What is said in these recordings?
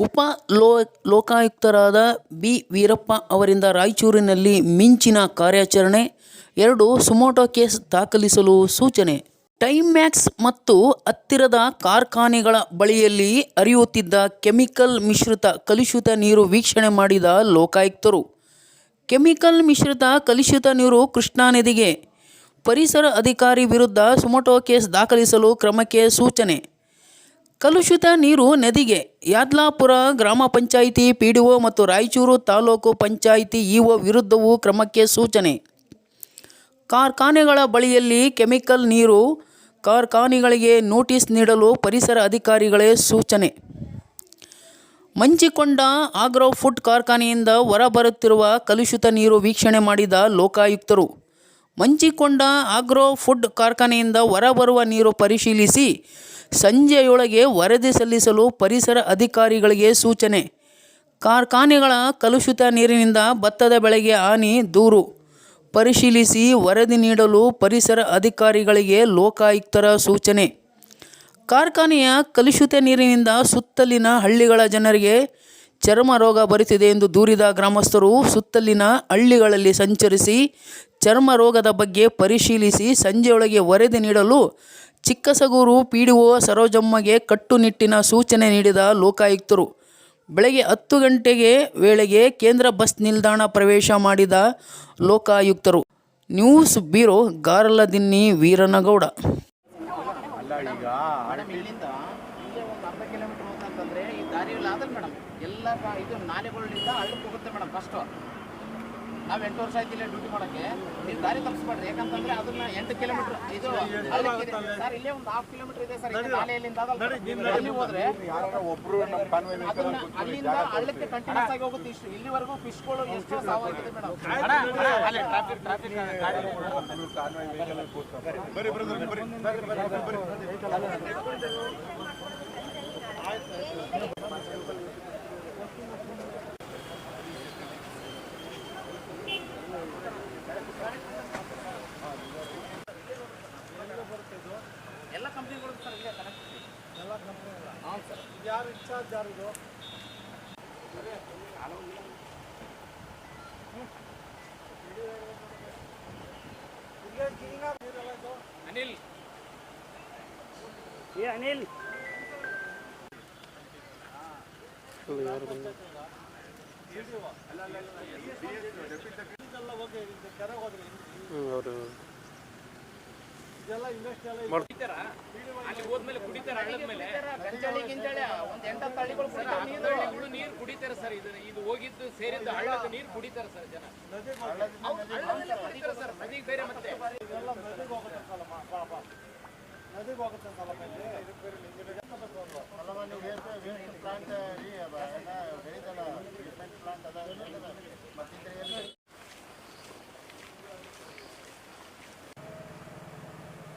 ಉಪ low ಲೋಕಾಯುಕ್ತರಾದ B. Veerappa ಅವರಿಂದ ರಾಯಚೂರಿನಲ್ಲಿ ಮಿಂಚಿನ ಕಾರ್ಯಾಚರಣೆ, ಎರಡು ಸುಮೋಟೋ ಕೇಸ್ ದಾಖಲಿಸಲು ಸೂಚನೆ. ಟೈಮ್ಯಾಕ್ಸ್ ಮತ್ತು ಹತ್ತಿರದ ಕಾರ್ಖಾನೆಗಳ ಬಳಿಯಲ್ಲಿ ಅರಿಯುತ್ತಿದ್ದ ಕೆಮಿಕಲ್ ಮಿಶ್ರಿತ ಕಲುಷಿತ ನೀರು ವೀಕ್ಷಣೆ ಮಾಡಿದ ಲೋಕಾಯುಕ್ತರು. ಕೆಮಿಕಲ್ ಮಿಶ್ರಿತ ಕಲುಷಿತ ನೀರು ಕೃಷ್ಣಾ ನದಿಗೆ. ಪರಿಸರ ಅಧಿಕಾರಿ ವಿರುದ್ಧ ಸುಮೋಟೋ ಕೇಸ್ ದಾಖಲಿಸಲು ಕ್ರಮಕ್ಕೆ ಸೂಚನೆ. ಕಲುಷಿತ ನೀರು ನದಿಗೆ. ಯಾದ್ಲಾಪುರ ಗ್ರಾಮ ಪಂಚಾಯಿತಿ ಪಿ ಡಿ ಒ ಮತ್ತು ರಾಯಚೂರು ತಾಲೂಕು ಪಂಚಾಯಿತಿ ಇಒ ವಿರುದ್ಧವೂ ಕ್ರಮಕ್ಕೆ ಸೂಚನೆ. ಕಾರ್ಖಾನೆಗಳ ಬಳಿಯಲ್ಲಿ ಕೆಮಿಕಲ್ ನೀರು, ಕಾರ್ಖಾನೆಗಳಿಗೆ ನೋಟಿಸ್ ನೀಡಲು ಪರಿಸರ ಅಧಿಕಾರಿಗಳೇ ಸೂಚನೆ. ಮಂಚಿಕೊಂಡ ಆಗ್ರೋ ಫುಡ್ ಕಾರ್ಖಾನೆಯಿಂದ ಹೊರಬರುತ್ತಿರುವ ಕಲುಷಿತ ನೀರು ವೀಕ್ಷಣೆ ಮಾಡಿದ ಲೋಕಾಯುಕ್ತರು. ಮಂಚಿಕೊಂಡ ಆಗ್ರೋ ಫುಡ್ ಕಾರ್ಖಾನೆಯಿಂದ ಹೊರಬರುವ ನೀರು ಪರಿಶೀಲಿಸಿ ಸಂಜೆಯೊಳಗೆ ವರದಿ ಸಲ್ಲಿಸಲು ಪರಿಸರ ಅಧಿಕಾರಿಗಳಿಗೆ ಸೂಚನೆ. ಕಾರ್ಖಾನೆಗಳ ಕಲುಷಿತ ನೀರಿನಿಂದ ಭತ್ತದ ಬೆಳೆಗೆ ಹಾನಿ, ದೂರು. ಪರಿಶೀಲಿಸಿ ವರದಿ ನೀಡಲು ಪರಿಸರ ಅಧಿಕಾರಿಗಳಿಗೆ ಲೋಕಾಯುಕ್ತರ ಸೂಚನೆ. ಕಾರ್ಖಾನೆಯ ಕಲುಷಿತ ನೀರಿನಿಂದ ಸುತ್ತಲಿನ ಹಳ್ಳಿಗಳ ಜನರಿಗೆ ಚರ್ಮ ರೋಗ ಬರುತ್ತಿದೆ ಎಂದು ದೂರಿದ ಗ್ರಾಮಸ್ಥರು ಸುತ್ತಲಿನ ಹಳ್ಳಿಗಳಲ್ಲಿ ಸಂಚರಿಸಿ ಚರ್ಮ ರೋಗದ ಬಗ್ಗೆ ಪರಿಶೀಲಿಸಿ ಸಂಜೆಯೊಳಗೆ ವರದಿ ನೀಡಲು ಚಿಕ್ಕಸಗೂರು ಪಿ ಡಿ ಒ ಸರೋಜಮ್ಮಗೆ ಕಟ್ಟುನಿಟ್ಟಿನ ಸೂಚನೆ ನೀಡಿದ ಲೋಕಾಯುಕ್ತರು. ಬೆಳಗ್ಗೆ ಹತ್ತು ಗಂಟೆಗೆ ವೇಳೆಗೆ ಕೇಂದ್ರ ಬಸ್ ನಿಲ್ದಾಣ ಪ್ರವೇಶ ಮಾಡಿದ ಲೋಕಾಯುಕ್ತರು. News bureau Garaladinni Veeranagouda. ಎಲ್ಲ ಇದು ನಾಲೆಗಳಿಂದ ಹಳ್ಳಕ್ಕೆ ಹೋಗುತ್ತೆ ಮೇಡಮ್ ಫಸ್ಟು ನಾವು ಎಂಟು ವರ್ಷ ಆಯ್ತು ಇಲ್ಲೇ ಡ್ಯೂಟಿ ಮಾಡೋಕ್ಕೆ. ನೀವು ದಾರಿ ತಪ್ಪಿಸ್ಬೇಡ್ರಿ ಯಾಕಂತಂದ್ರೆ ಅದನ್ನ ಎಂಟು ಕಿಲೋಮೀಟರ್ ಇದು. ಸರ್ ಇಲ್ಲೇ ಒಂದು ಹಾಫ್ ಕಿಲೋಮೀಟರ್ ಇದೆ ಸರ್ ಅದಲ್ಲ ಅಲ್ಲಿ ಹೋದ್ರೆ ಅದನ್ನ ಅಲ್ಲಿಂದ ಹಳ್ಳಕ್ಕೆ ಕಂಟಿನ್ಯೂಸ್ ಆಗಿ ಹೋಗುತ್ತೆ ಇಷ್ಟು. ಇಲ್ಲಿವರೆಗೂ ಫಿಶ್ಗಳು ಎಷ್ಟು ಸಾವಾಗಿದೆ ಮೇಡಮ್. ಎಲ್ಲ ಕಂಪ್ನಿಗಳು ಸರ್ ಇಲ್ಲೇ ಕನೆಕ್ಟ್ ಎಲ್ಲ ಕಂಪ್ನಿಗಳ ಹಾಂ ಸರ್ ಯಾರು ಇನ್ಚಾರ್ಜ್ ಯಾರು ಇದು? ಇಲ್ಲೇ ಇದು ಅನಿಲ್. ಏ ಅನಿಲ್. ಇದೆಲ್ಲ ನೀರು. ಹಳ್ಳಿಗಳು ನೀರು ಕುಡಿತಾರೆ ಸರ್ ಇದು ಇದು ಹೋಗಿದ್ದು ಸೇರಿದ್ದು ಹಳ್ಳದ ನೀರು ಕುಡಿತಾರೆ ಸರ್ ಜನ. ಕುಡಿತಾರೆ ಸರ್ ನದಿಗೆ ಬೇರೆ ಮತ್ತೆ. ನದಿಗೆ ಹೋಗುತ್ತೆ ಅಂತಲ್ಲಮ್ಮ ಪಾಪ ನದಿಗೆ ಪ್ಲಾಂಟ್ ಅಂತಲ್ಲಮ್ಮ ಇಲ್ಲಿ ಎಂತ ಬೇಕು ಒಂದು? ಇದೆಲ್ಲ ಹೋಗಿ ಇದು ಕೆರೆಗೆ ಹೋದ್ರಿ ಇದೆಲ್ಲ ಇಂಡಸ್ಟ್ರಿ ಎಲ್ಲ Go inside. You have a right. Yes, sir, I have been. Actually, ಒಂದು ಏನು ಪಕ್ಕ ಇದು ಇದೆ. So, ಅದ್ರಿಂದ ಯಾವ್ದು ಇಲ್ಲಿ ಸಿಕ್ಕಾಗಿಲ್ಲ. ತುಂಬಾ ಮೇಲ್ಗಡೆಯಿಂದನೂ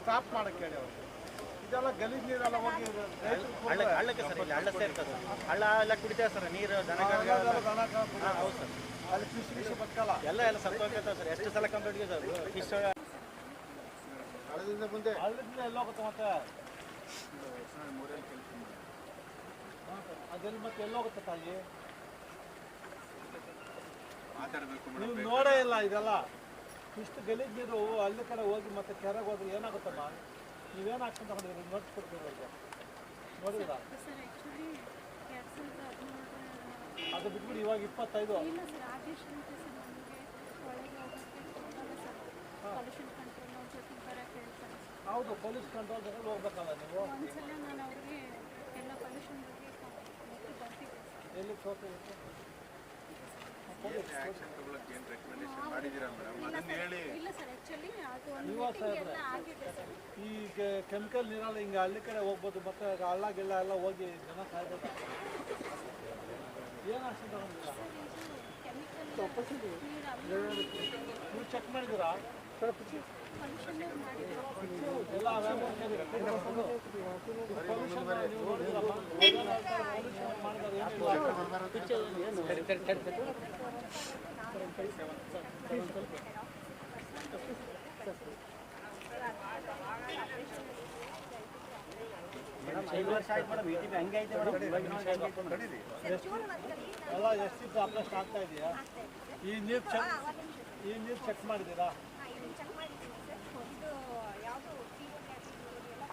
ಸ್ಟಾಪ್ ಮಾಡಕ್ಕೆ ಹೇಳಿ ಅವರು. ಇದೆಲ್ಲ ಗಲೀಜು ನೀರೆಲ್ಲ ಹೋಗಿ ಹಳ್ಳ ಹಳ್ಳಕ್ಕೆ ಸರ್ ಇಲ್ಲಿ ಹಳ್ಳ ಸೇರ್ತದೆ. ಹಳ್ಳ ಎಲ್ಲ ಕುಡಿತೇವೆ ಸರ್ ನೀರು ದನ ಹೌದು ಸರ್. ಅಲ್ಲಿ ಫಿಶ್ ಫಿಶ್ ಬಕ್ಕಲ್ಲ. ಎಲ್ಲ ಎಲ್ಲ ಹೋಗ್ತೈತೆ ಸರ್ ಎಷ್ಟು ಸಲ ಕಂಪ್ಲೇಂಟ್ ಸರ್? ಫಿಶ್ ಮುಂದೆ. ಹಳ್ಳದಿಂದ ಎಲ್ಲ ಹೋಗುತ್ತೆ ಮತ್ತೆ? ಅದೆಲ್ಲ ಮತ್ತೆ ಎಲ್ಲ ಹೋಗುತ್ತೆ ತಾಯಿ? ನೀವು ನೋಡೇ ಇಲ್ಲ ಇದೆಲ್ಲ. ಇಷ್ಟು ಗಲೀಜ್ ನೀರು ಅಲ್ಲಿ ಕಡೆ ಹೋಗಿ ಮತ್ತೆ ಕೆರೆಗೆ ಹೋದ್ರೆ ಏನಾಗುತ್ತಮ್ಮ ನೀವೇನು ಹಾಕ್ಕೊಂತ ಬಂದಿದ್ದೀರಿ? ನೋಟ್ಸ್ ಕೊಡ್ತೀವಿ ಅವ್ರಿಗೆ? ನೋಡಿದ್ರ? ಅದು ಬಿಟ್ಬಿಟ್ಟು ಇವಾಗ ಇಪ್ಪತ್ತೈದು. ಕಂಟ್ರೋಲ್ ಜೊತೆ ಹೌದು ಪೊಲೀಸ್ ಕಂಟ್ರೋಲ್ ಹೋಗ್ಬೇಕಲ್ಲ ನೀವು? ಎಲ್ಲಿ ಪೊಲ್ಯೂಷನ್ ಬಗ್ಗೆ ಕೊಟ್ಟು ಬರ್ತಿದ್ದೆ ಸರ್ ಎಲ್ಲಿ ತೋರಿಸಿ ಇಲ್ಲ ಸರ್ ಆ್ಯಕ್ಚುಲಿ ಅದು ಒಂದು ಎಲ್ಲ ಆಗಿದೆ ಸರ್. ಈ ಕೆಮಿಕಲ್ ನೀರಲ್ಲ ಹಿಂಗೆ ಹಳ್ಳಿ ಕಡೆ ಹೋಗ್ಬೋದು ಮತ್ತೆ ಹಳ್ಳ ಗಿಳ್ಳ ಎಲ್ಲ ಹೋಗಿ ಜನ ಸಾಯ್ಬೋದು. ಏನು ಕೆಮಿಕಲ್ ನೀವು ಚೆಕ್ Pollution ಮಾಡಿದ್ದಾರೆ, ಏನಿಲ್ಲ. ಎಲ್ಲ ಎಷ್ಟಿತ್ತು ಅಪ್ಲಸ್ಟ್ ಆಗ್ತಾ ಇದೆಯಾ ಈ ನೀರು ಚೆಕ್ ಈ ನೀರು ಚೆಕ್ ಮಾಡಿದ್ದೀರಾ ಚೆಕ್ ಮಾಡಿದ್ದೀನಿ ಸರ್ ಯಾವುದು ಕ್ಯಾಟಗರಿ ಎಲ್ಲ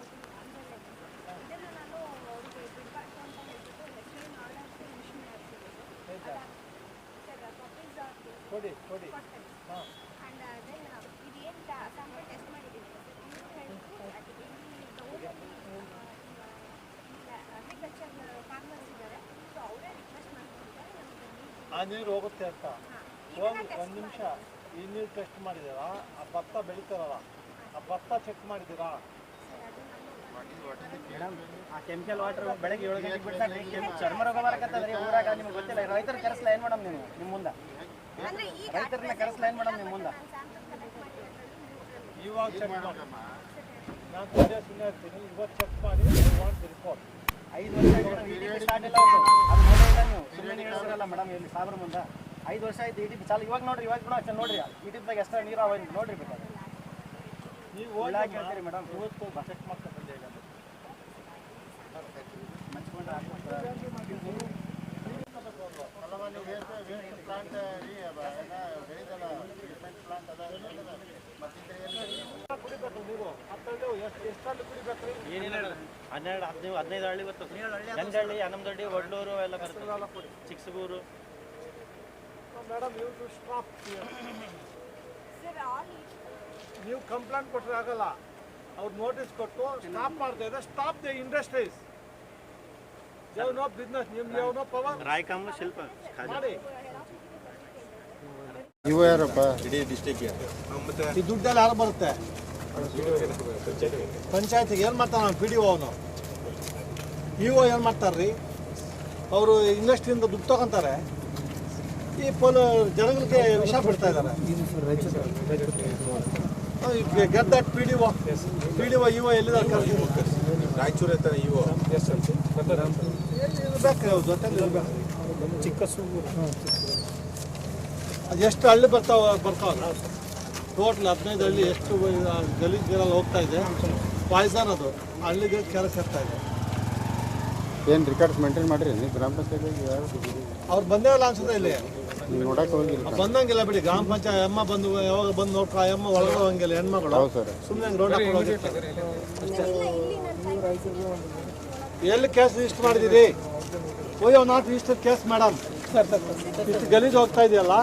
ಇದನ್ನು ನಾನು ಅವ್ರಿಗೆ ಬಿಡಬಾರ್ದು ಅಂತ ಹೇಳ್ಬಿಟ್ಟು ಲೆಕ್ಚರಿಂಗ್ ಆರ್ಡರ್ಸ್ ಇಶ್ಯೂ ಮಾಡ್ತೀನಿ ಸರ್ ಕಾಪೀಸ್ ಆ್ಯಂಡ್ ಇದು ಏನು ಸ್ಯಾಂಪಲ್ ಟೆಸ್ಟ್ ಮಾಡಿದ್ದೀನಿ ಇವರು ಹೇಳಿದ್ರು ಅದು ಇಲ್ಲಿ ಅಗ್ರಿಕಲ್ಚರ್ ಫಾರ್ಮರ್ಸ್ ಇದ್ದಾರೆ ಸೊ ಅವರೇ ರಿಕ್ವೆಸ್ಟ್ ನೀರು ಆ ನೀರು ಹೋಗುತ್ತೆ ಅಂತ. ಒಂದು ನಿಮಿಷ. ಈ ನೀರು ಟೆಸ್ಟ್ ಮಾಡಿದ್ದೀರಾ? ಆ ಭತ್ತ ಬೆಳೀತಾರಲ್ಲ ಆ ಭತ್ತ ಚೆಕ್ ಮಾಡಿದ್ದೀರಾ? ಆ ಕೆಮಿಕಲ್ ವಾಟರ್ ಬೆಳಗ್ಗೆ ಏಳು ಗಂಟೆಗೆ ಬಿಡ್ತಾರೆ ಚರ್ಮ ರೋಗ ಬರಕತ್ತದ್ರಿ ಊರಾಗ ನಿಮ್ಗೆ ಗೊತ್ತಿಲ್ಲ ರೈತರ ಕರೆಸಲ ಏನು ಮೇಡಮ್ ನೀವು ನಿಮ್ಮ ಮುಂದೆ? ರೈತರನ್ನ ಕರೆಸಲ ಏನು ಮೇಡಮ್ ನಿಮ್ಮ ಮುಂದೆ? ಇವಾಗ ಚೆಕ್ ಮಾಡಿ. ನಾನು ಸುಮ್ಮನೆ ಇರ್ತೀನಿ ಇವತ್ತು ಚೆಕ್ ಮಾಡಿ ವಾಂಟ್ ರಿಪೋರ್ಟ್ ಐದು ವರ್ಷ ಸ್ಟಾರ್ಟ್ ಇಲ್ಲ ಅದು. ನೀವು ಸುಮ್ಮನೆ ಹೇಳ್ತಿರಲ್ಲ ಮೇಡಮ್ ಇಲ್ಲಿ ಸಾಬ್ರ ಮುಂದೆ. ಐದು ವರ್ಷ ಆಯ್ತು ಇಡೀ ಚಾಲ. ಇವಾಗ ನೋಡ್ರಿ ಇವಾಗ ಕೂಡ ಅಷ್ಟೇ ನೋಡ್ರಿ. ಯೂಟ್ಯೂಬ್ದಾಗ ಎಷ್ಟ ನೀರು ಅವ ಅಂತ ನೋಡ್ರಿ ಬೇಕಾದ್ರೆ. ನೀವು ಹೋಗಿ ಕೇಳ್ತೀರಿ ಮೇಡಮ್ ಇವತ್ತು ಬಂದೆ ಈಗ ಮಂಚ್ಕೊಂಡ್ರೆ ಹನ್ನೆರಡು ಹದಿನೈದು ಹದಿನೈದು ಹಳ್ಳಿ ಗೊತ್ತು. ಗಂಜಹಳ್ಳಿ ಹನ್ನೊಂದಹಳ್ಳಿ ಒಡ್ಲೂರು ಎಲ್ಲ ಬರ್ತದೆ Chikkasagur madam you to stop ನೀವು ಕಂಪ್ಲೇಂಟ್ ಕೊಟ್ಟರೆ ಆಗಲ್ಲ. ಅವ್ರು ನೋಟಿಸ್ ಕೊಟ್ಟು ಸ್ಟಾಪ್ ಮಾಡ್ತಾ ಇದ್ದಾರೆ. Stop the industries they've no business ನಿಮ್ಗೆ ಯಾವನೋ ಪವರ್ ರಾಯಕಮ್ಮ ಶಿಲ್ಪ ಮಾಡಿ. ಇವ ಯಾರಪ್ಪ? ಈ ದುಡ್ಡಲ್ಲಿ ಯಾರು ಬರುತ್ತೆ? ಪಂಚಾಯತಿಗೆ ಏನು ಮಾಡ್ತಾನೆ ಪಿ ಡಿ ಒ ಅವನು. ಇ ಒ ಏನು ಮಾಡ್ತಾರ್ರಿ? ಅವರು ಇಂಡಸ್ಟ್ರಿಯಿಂದ ದುಡ್ಡು ತಗೊಂತಾರೆ. ಈ ಪೊಲ ಜನಗಳಿಗೆ ವಿಷ ಬಿಡ್ತಾ ಇದ್ದಾರೆ. Get that P D O P D O E O ಎಲ್ಲಿದ್ದಾರೆ ಕರ್ಕೊಂಡು ರಾಯಚೂರು ಹತ್ರ ಇವು ಇರಬೇಕು ಜೊತೆಲಿ ಇರಬೇಕು. ಚಿಕ್ಕ ಅದು ಎಷ್ಟು ಹಳ್ಳಿ ಬರ್ತಾವ ಬರ್ತಾವಲ್ಲ? ಟೋಟಲ್ ಹದಿನೈದು ಹಳ್ಳಿ ಎಷ್ಟು ಗಲೀಜ್ ನೀರಲ್ಲಿ ಹೋಗ್ತಾ ಇದೆ. ಪಾಯ್ಸನ್ ಅದು. ಹಳ್ಳಿಗೆ ಕೆರೆ ಸೇರ್ತಾ ಇದೆ. ಏನು ರೆಕಾರ್ಡ್ಸ್ ಮೇಂಟೈನ್ ಮಾಡಿರಿ? ನೀವು ಗ್ರಾಮ ಪಂಚಾಯತ್ ಅವ್ರು ಬಂದೇವಲ್ಲ ಅನ್ಸುತ್ತೆ ಇಲ್ಲಿ. ನೋಡಕ್ಕೆ ಹೋಗಿಲ್ಲ ಬಂದಂಗಿಲ್ಲ ಬಿಡಿ ಗ್ರಾಮ ಪಂಚಾಯತ್ ಅಮ್ಮ ಬಂದು ಯಾವಾಗ ಬಂದು ನೋಡ್ಕೊ ಆ ಅಮ್ಮ ಒಳಗಡೆ ಹೋಗಂಗಿಲ್ಲ ಹೆಣ್ಮಗಳು. ಹೌದು ಸರ್. ಸುಮ್ಮನೆ ರೋಡ್ ಹಾಕೊಂಡು ಹೋಗಿರ್ತಾರೆ. ಇಲ್ಲ ಇಲ್ಲಿ ನನ್ನ ಎಲ್ಲಿ ಕೇಸ್ ರಿಜಿಸ್ಟರ್ ಮಾಡಿದಿರಿ ಓಯ್ have not register case madam. ಇಷ್ಟು ಗಲೀಜ್ ಹೋಗ್ತಾ ಇದೆಯಲ್ಲ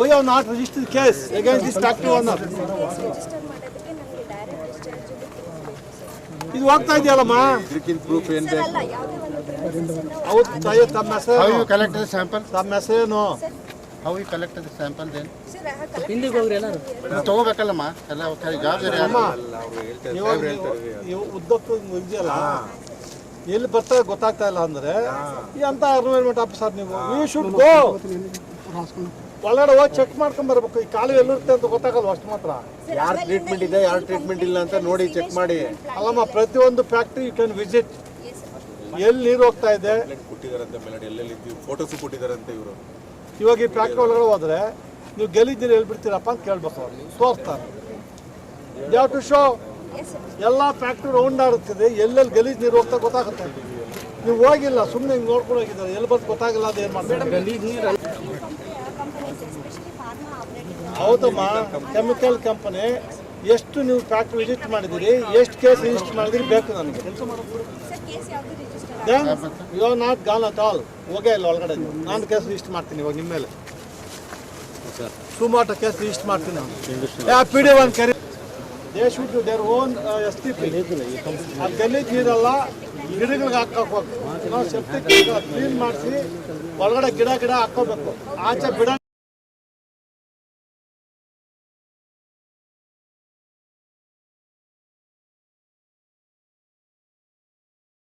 ಓಯ್ have not register case against this factory owner register ಮಾಡೋದಕ್ಕೆ ನನಗೆ ಡೈರೆಕ್ಟ್ ಡಿಸ್ಚಾರ್ಜ್ ಇದು ಹೋಗ್ತಾ ಇದೆಯಲ್ಲಮ್ಮ? ಇದಕ್ಕಿಂತ ಪ್ರೂಫ್ ಏನು ಪ್ರಿನ್ಸಿಪಲ್ ಹೌದು ತಮ್ಮ ಹೆಸರು. ಕಲೆಕ್ಟೆಡ್ ಸ್ಯಾಂಪಲ್ ತಮ್ಮ ಹೆಸರೇನು? How you collected sample then sir ಹಿಂದಿಗೆ ಹೋಗ್ರಿ ಎಲ್ಲರೂ. ತಗೋಬೇಕಲ್ಲಮ್ಮ? ಎಲ್ಲ ಅವ್ರ ಜವಾಬ್ದಾರಿ? ಇವಾಗ ನೀವು- ಉದ್ದಕ್ಕೂ ಇದೆಯಲ್ಲ ಎಲ್ಲಿ ಬರ್ತಾ ಗೊತ್ತಾಗ್ತಾ ಇಲ್ಲ ಅಂದ್ರೆ ಈ ಅಂತ ಎನ್ವೈರ್ಮೆಂಟ್ ಆಫೀಸರ್ ನೀವು. ಯು ಶುಡ್ ಗೋ ಒಳಗಡೆ ಹೋಗಿ ಚೆಕ್ ಮಾಡ್ಕೊಂಡ್ ಬರ್ಬೇಕು. ಈ ಕಾಲು ಎಲ್ಲಿರುತ್ತೆ ಅಂತ ಗೊತ್ತಾಗಲ್ಲ ಅಷ್ಟು ಮಾತ್ರ? ಯಾರು ಟ್ರೀಟ್ಮೆಂಟ್ ಇದೆ ಯಾರು ಟ್ರೀಟ್ಮೆಂಟ್ ಇಲ್ಲ ಅಂತ ನೋಡಿ ಚೆಕ್ ಮಾಡಿ. ಅಲ್ಲಮ್ಮ ಪ್ರತಿಯೊಂದು ಫ್ಯಾಕ್ಟ್ರಿ ಯು ಕ್ಯಾನ್ ವಿಸಿಟ್ ಎಲ್ಲಿ ನೀರು ಹೋಗ್ತಾ ಇದೆ? ಕೊಟ್ಟಿದಾರಂತೆ ಮೇಲಡಿ ಎಲ್ಲೆಲ್ಲಿ ಫೋಟೋಸ್ ಕೊಟ್ಟಿದಾರಂತೆ ಇವರು. ಇವಾಗ ಈ ಫ್ಯಾಕ್ಟ್ರಿ ಒಳಗಡೆ ಹೋದ್ರೆ ನೀವು ಗೆಲ್ಲಿದ್ದೀರಿ ಹೇಳ್ಬಿಡ್ತೀರಪ್ಪ ಎಲ್ಲಿ ಬಿಡ್ತೀರಪ್ಪ ಅಂತ ಕೇಳ್ಬೇಕು ಅವ್ರು. ತೋರ್ತಾರೆ ಯಾವ ಟು ಶೋ ಎಲ್ಲ ಫ್ಯಾಕ್ಟ್ರಿ ರೌಂಡ್ ಆಡುತ್ತಿದೆ ಎಲ್ಲೆಲ್ಲಿ ಗಲೀಜ್ ನೀರು ಹೋಗ್ತಾ ಗೊತ್ತಾಗುತ್ತೆ. ನೀವು ಹೋಗಿಲ್ಲ ಸುಮ್ಮನೆ ಹಿಂಗೆ ನೋಡ್ಕೊಂಡು ಹೋಗಿದ್ದಾರೆ ಎಲ್ಲಿ ಬಂದು ಗೊತ್ತಾಗಿಲ್ಲ ಅದು ಏನು ಮಾಡ್ತಾರೆ? ಹೌದಮ್ಮ ಕೆಮಿಕಲ್ ಕಂಪನಿ ಎಷ್ಟು ನೀವು ಫ್ಯಾಕ್ಟ್ರಿ ವಿಸಿಟ್ ಮಾಡಿದಿರಿ ಎಷ್ಟು ಕೇಸ್ ರಿಜಿಸ್ಟರ್ ಮಾಡಿದಿರಿ ಬೇಕು ನನಗೆ. You are not gone at all ಹೋಗೇ ಇಲ್ಲ ಒಳಗಡೆ. ನಾನು ಕೇಸ್ ರಿಜಿಸ್ಟರ್ ಮಾಡ್ತೀನಿ ಇವಾಗ ನಿಮ್ಮ ಮೇಲೆ. ಸುಮಾಟ ಕೇಸ್ ರಿಜಿಸ್ಟರ್ ಮಾಡ್ತೀನಿ ನಾನು. P D one curry they should their own S T P ಆ ಗಲೀಜ್ ನೀರೆಲ್ಲ ಗಿಡಗಳಿಗೆ ಹಾಕೋಬೇಕು ನಾವು ಸೆಪ್ಟಿಕ್ ಕ್ಲೀನ್ ಮಾಡಿಸಿ ಒಳಗಡೆ ಗಿಡ ಗಿಡ ಹಾಕೋಬೇಕು ಆಚೆ ಬಿಡ